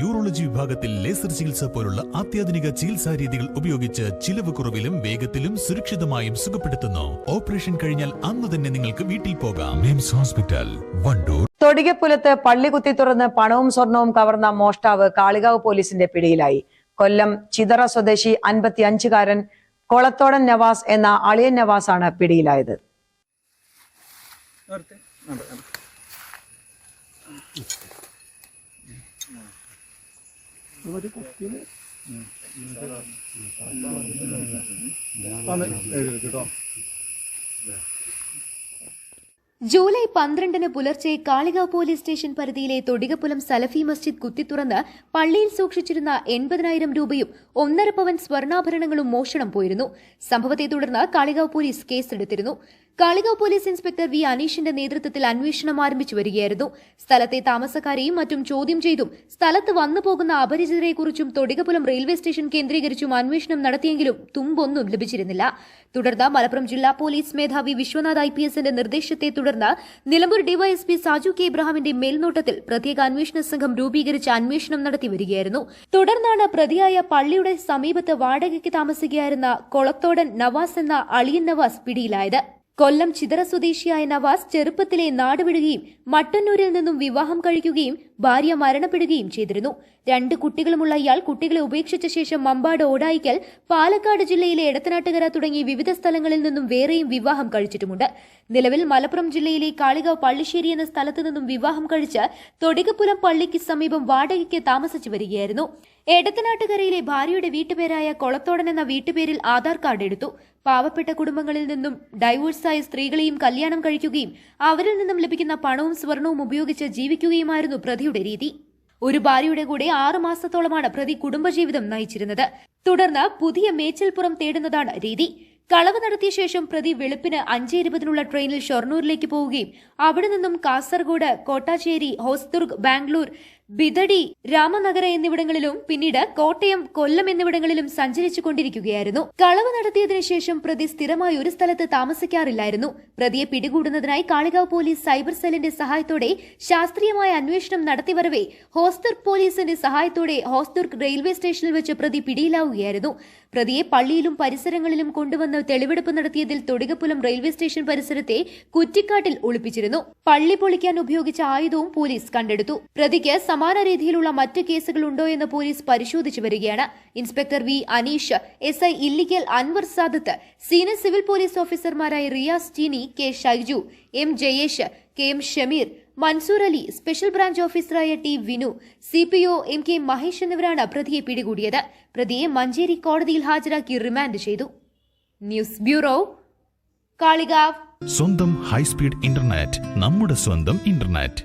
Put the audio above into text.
Urology വിഭാഗത്തിൽ laser ചികിത്സ പോലുള്ള അത്യാധുനിക ചികിത്സാ രീതികൾ ഉപയോഗിച്ച് ചിലവ് കുറവിലും വേഗത്തിലും സുരക്ഷിതമായും സുഖപ്പെടുത്തുന്നു. ഓപ്പറേഷൻ കഴിഞ്ഞാൽ അന്ന് തന്നെ നിങ്ങൾക്ക് വീട്ടിൽ പോകാം. മിംസ് ഹോസ്പിറ്റൽ വണ്ടൂർ. തൊടികപ്പുലത്ത് പള്ളി കുത്തി തുറന്ന് പണവും സ്വർണവും കവർന്ന മോഷ്ടാവ് കാളികാവ് പോലീസിന്റെ പിടിയിലായി. കൊല്ലം ചിതറ സ്വദേശി അൻപത്തി അഞ്ചുകാരൻ കൊളത്തോടൻ നവാസ് എന്ന അളിയൻ നവാസ് ആണ് പിടിയിലായത് ജൂലൈ പന്ത്രണ്ടിന് പുലർച്ചെ കാളികാവ് പോലീസ് സ്റ്റേഷൻ പരിധിയിലെ തൊടികപ്പുലം സലഫി മസ്ജിദ് കുത്തിത്തുറന്ന് പള്ളിയിൽ സൂക്ഷിച്ചിരുന്ന എൺപതിനായിരം രൂപയും ഒന്നര പവൻ സ്വർണാഭരണങ്ങളും മോഷണം പോയിരുന്നു. സംഭവത്തെ തുടർന്ന് കാളികാവ് പോലീസ് കേസെടുത്തിരുന്നു. കാളികാവ് പോലീസ് ഇൻസ്പെക്ടർ വി അനീഷിന്റെ നേതൃത്വത്തിൽ അന്വേഷണം ആരംഭിച്ചു വരികയായിരുന്നു. സ്ഥലത്തെ താമസക്കാരെയും മറ്റും ചോദ്യം ചെയ്തും സ്ഥലത്ത് വന്നു പോകുന്ന അപരിചിതരെക്കുറിച്ചും തൊടികപുലം റെയിൽവേ സ്റ്റേഷൻ കേന്ദ്രീകരിച്ചും അന്വേഷണം നടത്തിയെങ്കിലും തുമ്പൊന്നും ലഭിച്ചിരുന്നില്ല. തുടർന്ന് മലപ്പുറം ജില്ലാ പോലീസ് മേധാവി വിശ്വനാഥ് ഐ പി എസിന്റെ നിർദ്ദേശത്തെ തുടർന്ന് നിലമ്പൂർ ഡിവൈഎസ്പി സാജു കെ ഇബ്രാഹിമിന്റെ മേൽനോട്ടത്തിൽ പ്രത്യേക അന്വേഷണ സംഘം രൂപീകരിച്ച് അന്വേഷണം നടത്തി വരികയായിരുന്നു. തുടർന്നാണ് പ്രതിയായ പള്ളിയുടെ സമീപത്ത് വാടകയ്ക്ക് താമസിക്കുകയായിരുന്ന കൊളത്തോടൻ നവാസ് എന്ന അളിയൻ നവാസ് പിടിയിലായത്. കൊല്ലം ചിതറ സ്വദേശിയായ നവാസ് ചെറുപ്പത്തിലെ നാടുവിടുകയും മട്ടന്നൂരിൽ നിന്നും വിവാഹം കഴിക്കുകയും ഭാര്യ മരണപ്പെടുകയും ചെയ്തിരുന്നു. രണ്ട് കുട്ടികളുമുള്ള ഇയാൾ കുട്ടികളെ ഉപേക്ഷിച്ച ശേഷം മമ്പാട് ഓടായിക്കൽ പാലക്കാട് ജില്ലയിലെ എടത്തനാട്ടുകര തുടങ്ങി വിവിധ സ്ഥലങ്ങളിൽ നിന്നും വേറെയും വിവാഹം കഴിച്ചിട്ടുമുണ്ട്. നിലവിൽ മലപ്പുറം ജില്ലയിലെ കാളികാവ് പള്ളിശ്ശേരി എന്ന സ്ഥലത്തു നിന്നും വിവാഹം കഴിച്ച് തൊടികപ്പുരം പള്ളിക്ക് സമീപം വാടകയ്ക്ക് താമസിച്ചു വരികയായിരുന്നു. എടത്തനാട്ടുകരയിലെ ഭാര്യയുടെ വീട്ടുപേരായ കൊളത്തോടൻ എന്ന വീട്ടുപേരിൽ ആധാർ കാർഡ് എടുത്തു. പാവപ്പെട്ട കുടുംബങ്ങളിൽ നിന്നും ഡൈവോഴ്സായ സ്ത്രീകളെയും കല്യാണം കഴിക്കുകയും അവരിൽ നിന്നും ലഭിക്കുന്ന പണവും സ്വർണവും ഉപയോഗിച്ച് ജീവിക്കുകയുമായിരുന്നു പ്രതിയുടെ രീതി. ഒരു ഭാര്യയുടെ കൂടെ ആറു മാസത്തോളമാണ് പ്രതി കുടുംബജീവിതം നയിച്ചിരുന്നത്. തുടർന്ന് പുതിയ മേച്ചിൽപ്പുറം തേടുന്നതാണ് രീതി. കളവ് നടത്തിയ ശേഷം പ്രതി വെളുപ്പിന് അഞ്ച് ഇരുപതിനുള്ള ട്രെയിനിൽ ഷൊർണൂരിലേക്ക് പോവുകയും അവിടെ നിന്നും കാസർഗോഡ് കോട്ടാച്ചേരി ഹോസ്ദുർഗ് ബാംഗ്ലൂർ ബിദടി രാമനഗര എന്നിവിടങ്ങളിലും പിന്നീട് കോട്ടയം കൊല്ലം എന്നിവിടങ്ങളിലും സഞ്ചരിച്ചു കൊണ്ടിരിക്കുകയായിരുന്നു. കളവ് നടത്തിയതിനു ശേഷം പ്രതി സ്ഥിരമായി ഒരു സ്ഥലത്ത് താമസിക്കാറില്ലായിരുന്നു. പ്രതിയെ പിടികൂടുന്നതിനായി കാളികാവ് പോലീസ് സൈബർ സെല്ലിന്റെ സഹായത്തോടെ ശാസ്ത്രീയമായ അന്വേഷണം നടത്തിവരവേ ഹോസ്ദുർഗ് പോലീസിന്റെ സഹായത്തോടെ ഹോസ്ദുർഗ് റെയിൽവേ സ്റ്റേഷനിൽ വെച്ച് പ്രതി പിടിയിലാവുകയായിരുന്നു. പ്രതിയെ പള്ളിയിലും പരിസരങ്ങളിലും കൊണ്ടുവന്ന് തെളിവെടുപ്പ് നടത്തിയതിൽ തൊടികപ്പുലം റെയിൽവേ സ്റ്റേഷൻ പരിസരത്തെ കുറ്റിക്കാട്ടിൽ ഒളിപ്പിച്ചിരുന്നു. പള്ളി പൊളിക്കാൻ ഉപയോഗിച്ച ആയുധവും പോലീസ് കണ്ടെടുത്തു. പ്രതിക്ക് സമാന രീതിയിലുള്ള മറ്റ് കേസുകൾ ഉണ്ടോ എന്ന് പോലീസ് പരിശോധിച്ചു വരികയാണ്. Inspector V Aneesh S I Illikkal Anwar Sadath senior civil police ഓഫീസർമാരായ Riyas Teeni K Shaiju M Jayesh K M Shameer Mansoor Ali special branch ഓഫീസറായ T Vinu C P O M K Mahesh എന്നിവരാണ് പ്രതിയെ പിടികൂടിയത്. പ്രതിയെ മഞ്ചേരി കോടതിയിൽ ഹാജരാക്കി remand ചെയ്തു. News bureau Kalikavu. സ്വന്തം ഹൈസ്പീഡ് ഇന്റർനെറ്റ് നമ്മുടെ സ്വന്തം ഇന്റർനെറ്റ്.